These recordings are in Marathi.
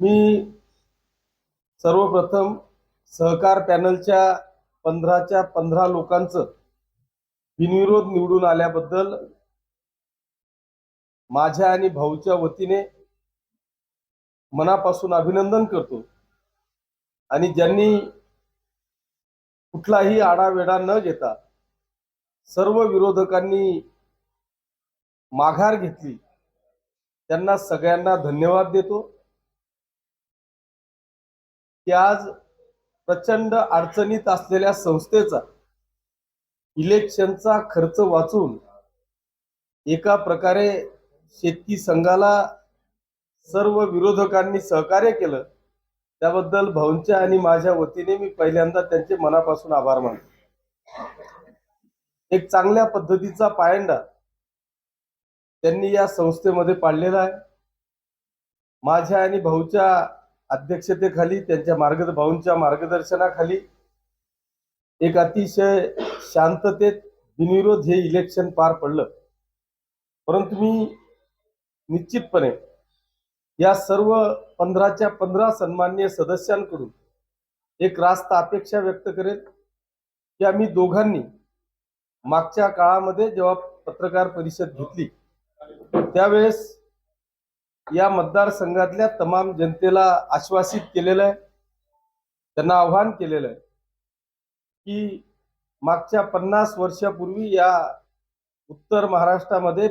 मी सर्वप्रथम सहकार पॅनलच्या पंधराच्या पंधरा लोकांचं बिनविरोध निवडून आल्याबद्दल माझ्या आणि भाऊच्या वतीने मनापासून अभिनंदन करतो. आणि ज्यांनी कुठलाही आडावेडा न घेता सर्व विरोधकांनी माघार घेतली त्यांना सगळ्यांना धन्यवाद देतो. की आज प्रचंड अडचणीत असलेल्या संस्थेचा इलेक्शनचा खर्च वाचून एका प्रकारे शेतकी संघाला सर्व विरोधकांनी सहकार्य केलं त्याबद्दल भाऊंच्या आणि माझ्या वतीने मी पहिल्यांदा त्यांचे मनापासून आभार मानतो. एक चांगल्या पद्धतीचा पायंडा त्यांनी या संस्थेमध्ये पाडलेला आहे. माझ्या आणि भाऊच्या अध्यक्षतेखाली त्यांच्या मार्ग भाऊंच्या मार्गदर्शनाखाली एक अतिशय शांततेत बिनविरोध हे इलेक्शन पार पडलं. परंतु मी निश्चितपणे या सर्व पंधराच्या पंधरा सन्मान्य सदस्यांकडून एक रास्त अपेक्षा व्यक्त करेल की आम्ही दोघांनी मागच्या काळामध्ये जेव्हा पत्रकार परिषद घेतली त्यावेळेस या मतदारसंघातल्या तमाम जनतेला आश्वासित केलेलं आहे. त्यांना आव्हान केलेलं आहे की मागच्या पन्नास वर्षापूर्वी या उत्तर महाराष्ट्रामध्ये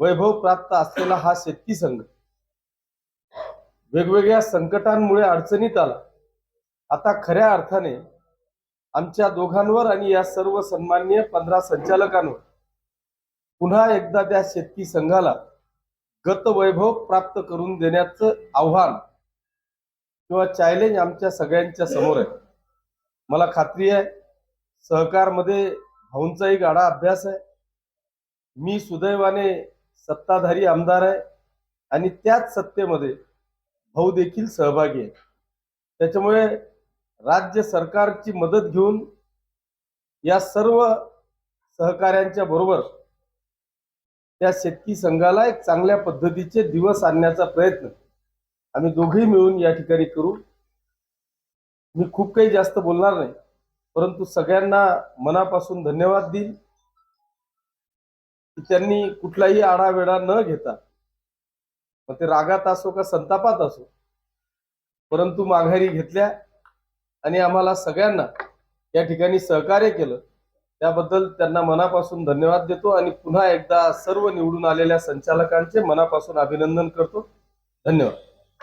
वैभव प्राप्त असलेला हा शेतकी संघ वेगवेगळ्या संकटांमुळे अडचणीत आला. आता खऱ्या अर्थाने आमच्या दोघांवर आणि या सर्व सन्मान्य पंधरा संचालकांवर पुन्हा एकदा त्या शेतकी संघाला गतवैभव प्राप्त करून देण्याचं आव्हान किंवा चॅलेंज आमच्या सगळ्यांच्या समोर आहे. मला खात्री आहे सहकारमध्ये भाऊंचाही गाडा अभ्यास आहे. मी सुदैवाने सत्ताधारी आमदार आहे आणि त्याच सत्तेमध्ये भाऊ देखील सहभागी आहे. त्याच्यामुळे राज्य सरकारची मदत घेऊन या सर्व सहकाऱ्यांच्या बरोबर त्या शेतकी संघाला एक चांगल्या पद्धतीचे दिवस आणण्याचा प्रयत्न. आम्ही दोघेही मिळून या ठिकाणी करू. मी खूप काही जास्त बोलणार नाही परंतु सगळ्यांना मनापासून धन्यवाद देईल की त्यांनी कुठलाही आढावेढा न घेता मग ते रागात असो का संतापात असो परंतु माघारी घेतल्या आणि आम्हाला सगळ्यांना या ठिकाणी सहकार्य केलं. त्याबद्दल त्यांना मनापासून धन्यवाद देतो आणि पुन्हा एकदा सर्व निवडून आलेल्या संचालकांचे मनापासून अभिनंदन करतो. धन्यवाद.